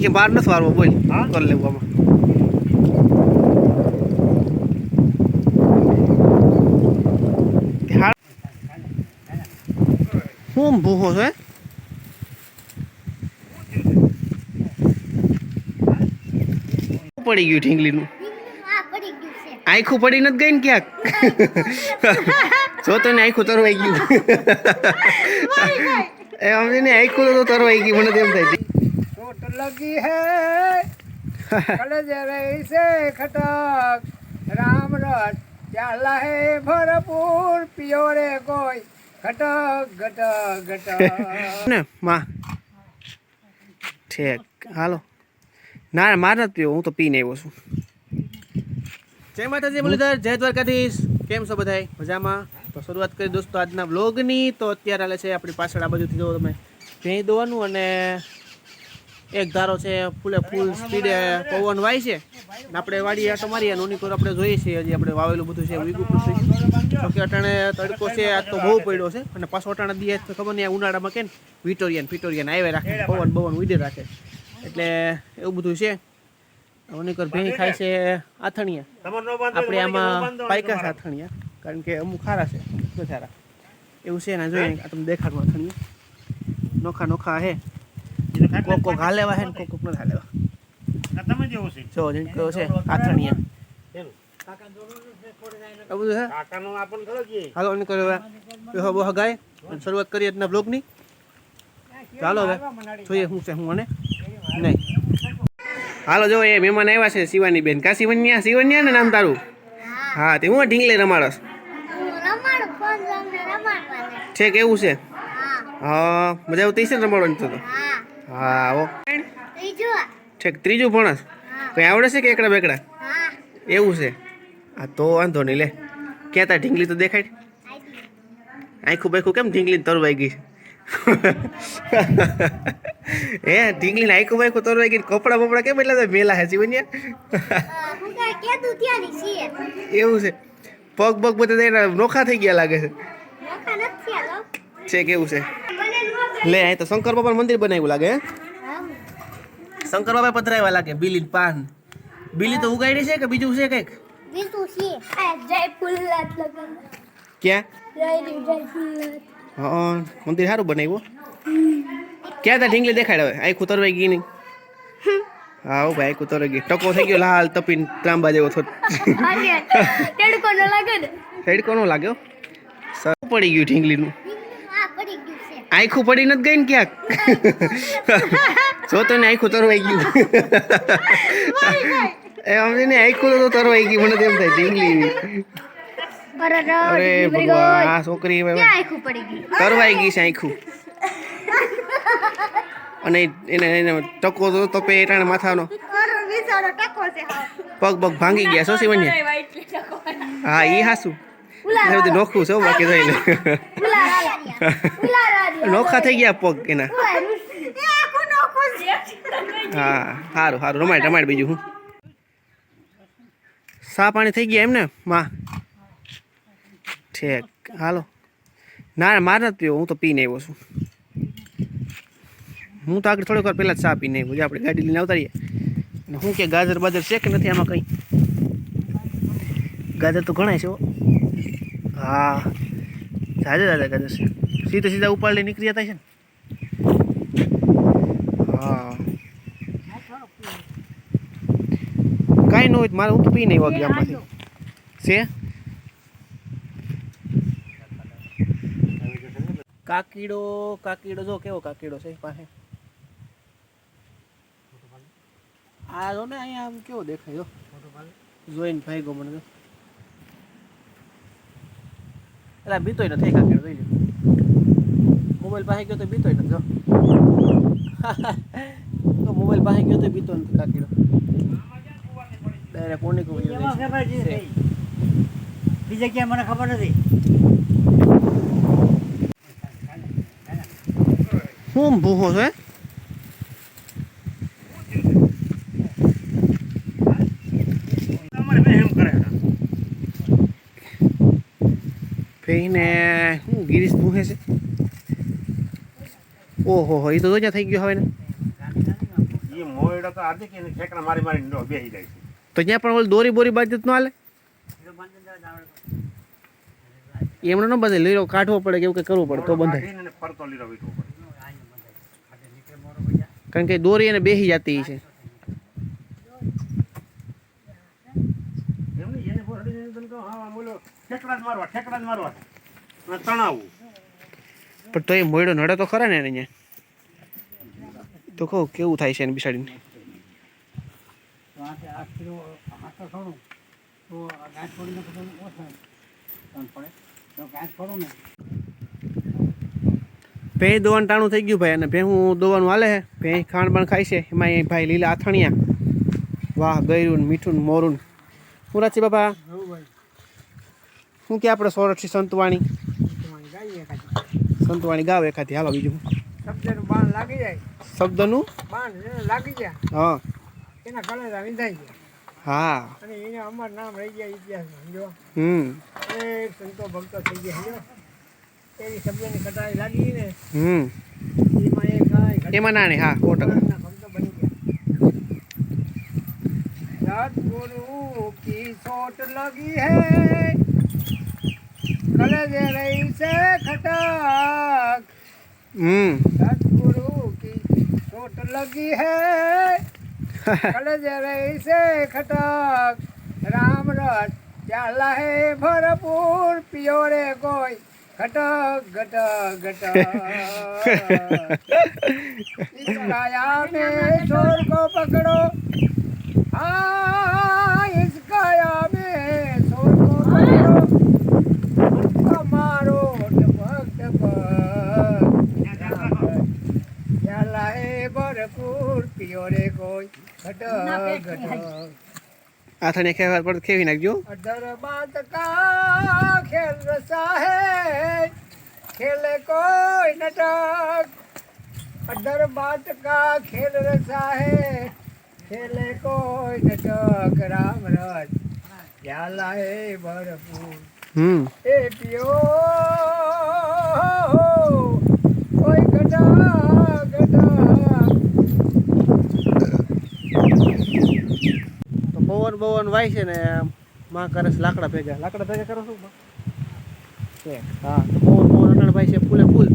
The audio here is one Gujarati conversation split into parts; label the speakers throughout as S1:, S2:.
S1: કે બહાર નથી વારવો બોલ.
S2: હા?
S1: કરી લેવું આમાં. શું ભૂખો છે પડી ગયું
S3: ઠીંગલીનું
S1: આખું પડી નથી ગઈ ને ક્યાંક? જો તને ને આખું તરવાઈ ગયું. એ સમજી ને આખું તો તરવાઈ ગયું મને તેમ થાય
S2: લગી હે કલેજ રહી છે ખટક રામ રસ ચાલા હે ભરપૂર પિયો રે કોઈ ઘટક ઘટક ઘટક
S1: ને માં ઠેક હાલો ના ના, માર નથી પીવો હું તો પીને આવ્યો છું. જય માતાજી મુરલીધર જય દ્વારકાધીશ. કેમ છો બધાય? મજામાં? તો શરૂઆત કરી દોસ્તો આજના વ્લોગની. તો અત્યારે હાલે છે આપણી પાછળ આ બાજુથી જો તમે ભેંઈ દોવાનું અને એક ધારો છે, ફૂલે ફૂલ સ્પીડે પવન વાય છે. આપણે વાડીએ આટો મારીએ અને ઉની કોર આપણે જોઈએ છીએ, હજી આપણે વાવેલું બધું છે વીગું પૂછું તો કે અટાણે તડકો છે, આજ તો બહુ પડ્યો છે, અને પાછો અટાણે દીએ ખબર નહીં ઉનાળામાં કે વિટોરિયન, ફિટોરિયન આવે રાખે, પવન બવન ઉડે રાખે. એટલે એવું બધું છે. ઉનીકર ભેંઈ ખાય છે આથણિયા. આપણે આમાં પાયકા છે આથણિયા, કારણ કે અમુક ખારા છે સારા એવું છે ને જોઈએ આ તમને દેખાડવા આથણિયા. નોખા નોખા હે. કોક કોક હાલેવા હે ને કોક કોક નથી હાલેવા
S2: તમે જેવું છે?
S1: જો જેમ કયો છે આથણિયા આ બધું છે?
S2: કાકાનો આપણ ખરો કે.
S1: હાલો અને કરે હવે. બહુ હગાય. શરૂઆત કરીએ આજના બ્લોગની ચાલો હવે. જોઈએ શું છે હું અને? નહીં. હાલો જો એ મહેમાન આવ્યા છે શિવાની બેન કા શિવન્યા? શિવન્યા ને નામ તારું? હા તે હું ઢીંગલે રમાડસ છે? કેવું છે?
S3: હા.
S1: હા મજા આવતી છે ને રમાડવાની તો?
S3: હા
S1: આવો.
S3: ત્રીજું
S1: ત્રીજું ભણસ. કંઈ આવડે છે કે એકડા બેકડા? એવું છે. હા તો વાંધો નહીં લે. ક્યાં તા ઢીંગલી તો દેખાય? આખું બાખું કેમ ઢીંગલી તરવાઈ ગઈ હે ઢીંગલી આખું બાખું તરવાઈ ગઈ કપડા બપડા કેમ એટલા મેલા હે જીવન્યા એવું છે. પગ પગ બધા નોખા થઈ ગયા લાગે છે. છે કેવું છે. લે અહીં તો શંકર બાપા મંદિર બનાવ્યું લાગે શંકર બાપા પધરાવ્યા લાગે બિલી પાન. બિલી તો ઉગાડી છે કે બીજું છે કંઈક?
S3: બીજું છે.
S1: ક્યાં? હા મંદિર સારું બનાવ્યું? ક્યાં તા ઢીંગલી દેખાડ હવે? આખું કુતરવાઈ ગઈ નહીં. હા હો ભાઈ કુતરો ગઈ. ટકો થઈ ગયો લાલ તપીન ત્રાંબા જેવો થોડો
S3: તડકો ન લાગે ને.
S1: સાઈડ લાગ્યો સર પડી ગયું ઢીંગલીનું. આખું પડી નથી ગઈ ને ક્યાંક? જો તને ને આખું તરવાઈ ગયું. એ સમજી ને આખું તો તરવાઈ ગયું મને તેમ થાય ઢીંગલી
S3: અરે
S1: અરે ભગવાન આ છોકરી તરવાઈ ગઈ છે આખું. અને એને એને ટકો તો તપે એટાણે માથાનો. પગ પગ ભાંગી ગયા છો શિવન્ય? હા ઈ હાસું. બધું નોખું છે બાકી જોઈ લે નોખા થઈ ગયા પગ એના. હા સારું સારું રમાડ રમાડ બીજું હું. સા પાણી થઈ ગયા એમને? માં. ઠેક. હાલો. ના ના, માર નથી પીવો હું તો પીને આવ્યો છું. હું તો આગળ થોડીક વાર પહેલાં જ ચા પીને આવ્યો. આપણે ગાડી લઈને આવતારીએ અને હું કે ગાજર બાજર છે કે નથી આમાં કંઈ? ગાજર તો ઘણા છે હા. જાજે જાજે કરે છે સીધા સીધા ઉપાડી નીકળી જતા છે ને? હા. કાંઈ ન હોય મારે હું તો પી નહીં વાગ્યા આમાંથી. છે? કાકીડો કાકીડો જો કેવો કાકીડો છે પાસે. આ જો ને અહીંયા આમ કેવો દેખાય જો જોઈને ભાઈ મને તો એટલે બીતોય નથી કાકીડો જોઈ લો મોબાઈલ પાસે ગયો તો બીતોય નથી જો તો મોબાઈલ પાસે ગયો તો બીતો નથી કાકીડો ડાયરેક્ટ કોની કોઈ
S2: બીજે ક્યાં મને ખબર નથી
S1: શું ભૂખો છે
S2: તમારે બેન એમ કરે
S1: ફેઈને શું ગિરીશ ભૂખે છે ઓહો હો એ તો જોજા થઈ ગયો હવે ને
S2: તો
S1: ત્યાં પણ ઓલી દોરી બોરી બાજત ન હાલે? એમણે ન બધે લીરો કાઢવો પડે કે એવું કંઈ કરવું પડે તો બંધાય. કારણ કે દોરી એને બેસી જતી છે
S2: એમ નહીં, એને બોરડીને એને તને કહું, હા, આમ ઓલો ઠેકડા જ મારવા ઠેકડા જ મારવા અને તણાવવું
S1: પણ તો એ મોયડો નડે તો ખરા ને એને તો કહો, કેવું થાય છે એને બિસાડીને ભે દોવાનું ટાણું થઈ ગયું ભાઈ, અને ભે હું દોવાનું હાલે છે. ભે ખાંડ પણ ખાય છે. એમાં ભાઈ લીલા આથણિયા, વાહ, ગયરું મીઠું મોરું. શું રાચી બાપા? શું કે આપણે સોરઠી સંતવાણી? સંતવાણી ગાવ એકાથી. હાલો બીજું.
S2: શબ્દનું બાણ લાગી જાય.
S1: શબ્દનું?
S2: બાણ લાગી જાય
S1: હા.
S2: એના કળા વિંધાઈ જાય
S1: હા.
S2: અને એને અમાર નામ રહી ગયા ઇતિહાસ સમજો?
S1: હમ.
S2: એ સંતો ભક્તો થઈ ગયા સમજો? એની શબ્દની કટાઈ લાગી ને
S1: હમ.
S2: એમાં કાંઈ
S1: એમાં નાની હા સો ટકા
S2: ભક્તો બની ગયા. સદગુરુ કી સોટ લગી હૈ खटक। हम्म। सतगुरु की चोट लगी है। से खटक। राम रस चाला है भरपूर। पियोरे कोई खटक घटक घटक में चोर को पकड़ो। हाँ
S1: આથણે ખેવાર પર ખેવી નાખજો.
S2: દરબાદ કા ખેલ રસા હે ખેલે કોઈ નટક. દરબાદ કા ખેલ રસા હે ખેલે કોઈ નટક. રામ રસ ઝાલા હે ભરપૂર.
S1: હમ.
S2: એ પિયો કોઈ
S1: ગઢા પવન બવન વાય છે ને, માં કરે છે લાકડા ભેગા. લાકડા ભેગા કરો બા? હા, તો પવન પવન અટાણ ભાઈ છે ફૂલે ફૂલ.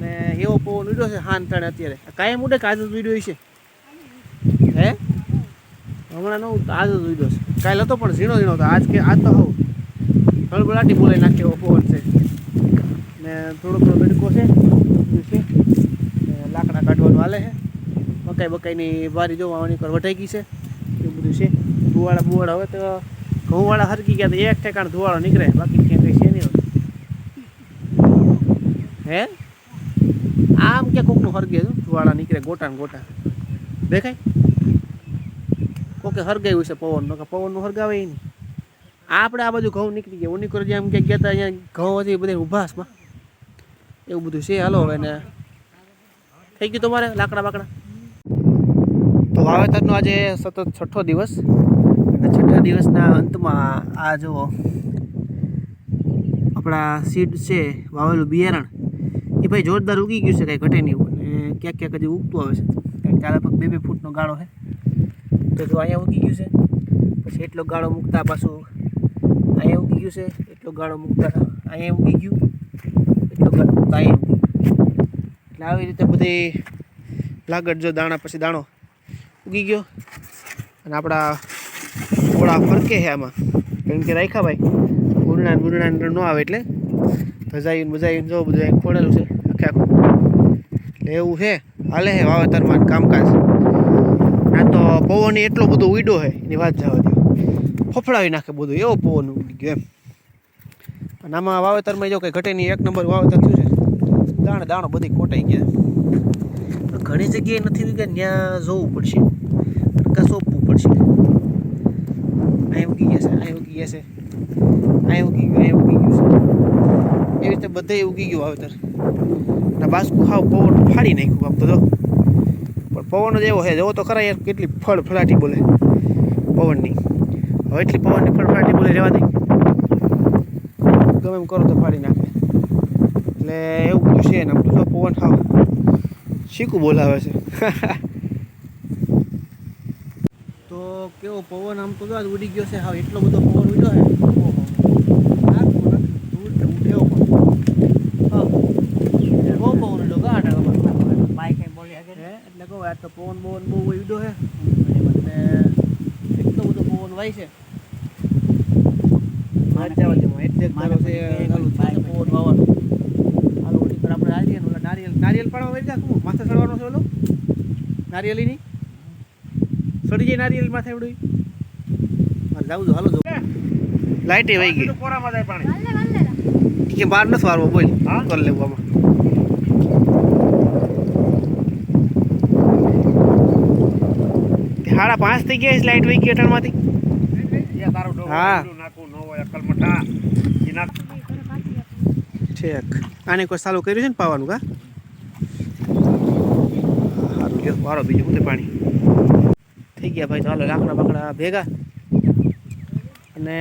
S1: ને એવો પવન ઉડ્યો છે હાન તણે અત્યારે. કાયમ ઉડે કે આજે જ ઉડ્યો છે હે? હમણાં નવું આજ જ ઉડ્યો છે. કાલે હતો પણ ઝીણો ઝીણો હતો. આજ કે, આજ તો હવ હળબળાટી બોલાઈ નાખે એવો પવન છે. ને થોડો થોડો મેડકો છે. ને લાકડા કાઢવાનું હાલે છે. મકાઈ બકાઈની બારી જોવાની કર વટાઈ ગઈ છે. ધુવાળા બુવાળા હવે તો ઘઉંવાળા હરકી ગયા તો એક ઠેકાણ ધુવાળો નીકળે. બાકી ક્યાં કઈ છે નહીં હોય. હે? આમ કે કોકનું હરગે છે ધુવાળા નીકળે ગોટા ને ગોટા. દેખાય? કોકે હરગાયું છે પવન કે પવનનું હરગાવે નહીં. આપણે આ બાજુ ઘઉં નીકળી ગયા. ઉની કરી એમ ક્યાંક ગયા હતા અહીંયા ઘઉં હતી બધા ઉભાસમાં એવું બધું છે હાલો હવે ને. થઈ ગયું તમારે લાકડા બાકડા? તો વાવેતરનો આજે સતત છઠ્ઠો દિવસ. છઠ્ઠા દિવસના અંતમાં આ જો આપણા સીડ છે, વાવેલું બિયારણ. એ ભાઈ જોરદાર ઉગી ગયું છે કાંઈ ઘટે નહીં ક્યાંક ક્યાંક હજી ઉગતું આવે છે. કારણ કે આ લગભગ બે બે ફૂટનો ગાળો છે. તો જો અહીંયા ઉગી ગયું છે. પછી એટલો ગાળો મૂકતા પાછું અહીંયા ઉગી ગયું છે. એટલો ગાળો મૂકતા અહીંયા ઉગી ગયું. એટલો ગાળો મૂકતા અહીંયા એટલે આવી રીતે બધી લાગડ જો દાણા પછી દાણો ઉગી ગયો. અને આપણા થોડા ફરકે છે આમાં. કારણ કે રાખ્યા ભાઈ ગુરણા ગુરણાન ગુરણા ન આવે એટલે. ભજાઈને ભજાઈને જો બધું ખોડેલું છે. આખે આખું. એટલે એવું છે. હાલે છે વાવેતરમાં કામકાજ. આ તો પવન એટલો બધો ઉડ્યો છે, એની વાત જવા દો ફફડાવી નાખે બધું. એવો પવન ઉડી ગયો એમ. અને આમાં વાવેતરમાં જો કંઈ ઘટે નહીં. એક નંબર વાવેતર થયું છે? દાણે, દાણો બધી કોટાઈ ગયા ઘણી જગ્યાએ નથી કે ત્યાં જોવું પડશે. કાં સોંપવું પડશે. ગયા ગયા છે. અહીં ઉગી ગયું અહીં ઉગી ગયું છે. એવી રીતે બધે ઉગી ગયું વાવેતર અને બાસકું હાવ પવન ફાડી નાખ્યું આમ બધો પણ પવન જ એવો છે, એવો તો ખરા યાર, કેટલી ફળ ફળાટી બોલે. પવનની. હવે એટલી પવનની ફળ ફળાટી બોલે રહેવા દે. ગમે એમ કરો તો ફાડી નાખે. એટલે એવું બધું છે ને આમ પવન હાવ શીખું બોલાવે છે તો કેવો પવન આમ તો જો આજ ઉડી ગયો છે. હા એટલો બધો પવન ઉડ્યો છે. પણ. એટલે કહું આ તો પવન પવન બહુ ઉડ્યો છે. અને એટલો બધો પવન વાય છે. નારિયેલ શું માથે ચડવાનો છે ઓલો? નારિયેલીની? સડી જાય નારિયેલ માથે એવડું મારે જાવું હાલો જો. એ વહી ગઈ.
S2: કોરામાં જાય પાણી.
S1: કે બહાર નથી વારવો બોલ.
S2: હા?
S1: કરી લેવું આમાં. સાડા પાંચ થઈ ગયા છે લાઈટ વહી ગઈ અઠાણમાંથી. હા. ઠેક. આને કોઈ ચાલુ કર્યું છે ને પાવાનું કા? સારું ગયો વારો બીજું શું પાણી? થઈ ગયા ભાઈ. ચાલો લાકડા બાકડા ભેગા. અને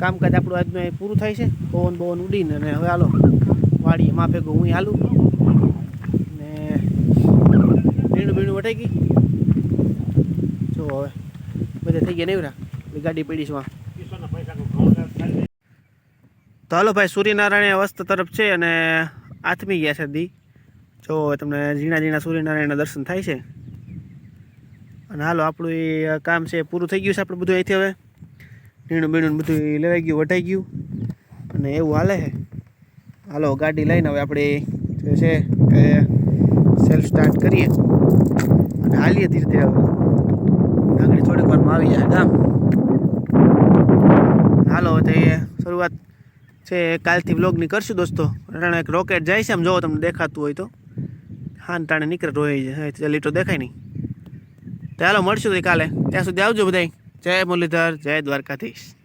S1: કામકાજ આપણું આજનું પૂરું થાય છે. પવન બવન ઉડીને અને હવે હાલો, વાડીએ માં ભેગો હું હાલું. ને ભીણું ભીણું વટાઈ ગઈ. જો હવે, બધા થઈ ગયા નેવરા ગાડી પડી છે તો હાલો ભાઈ, સૂર્યનારાયણ અસ્ત તરફ છે અને આથમી ગયા છે દી. જો તમને ઝીણા ઝીણા સૂર્યનારાયણના દર્શન થાય છે. અને હાલો, આપણું એ કામ છે, પૂરું થઈ ગયું છે આપણે બધું અહીંથી હવે. નીણું બીણું બધું લેવાઈ ગયું વટાઈ ગયું. અને એવું હાલે છે. હાલો, ગાડી લઈને હવે આપણે જે છે એ સેલ્ફ સ્ટાર્ટ કરીએ. અને હાલીએ ધીરે ધીરે હવે. આગળ થોડીક વારમાં આવી જાય, ગામ. હાલો તો એ શરૂઆત છે, કાલથી વ્લોગની કરશું દોસ્તો. એક રોકેટ જાય છે, આમ જોવો તમને દેખાતું હોય તો. હાન ટાણે નીકળે રોઈ જાય લીટો દેખાય નહીં. હાલો મળશું કાલે. ત્યાં સુધી આવજો બધા જય મુરલીધર જય દ્વારકાધીશ.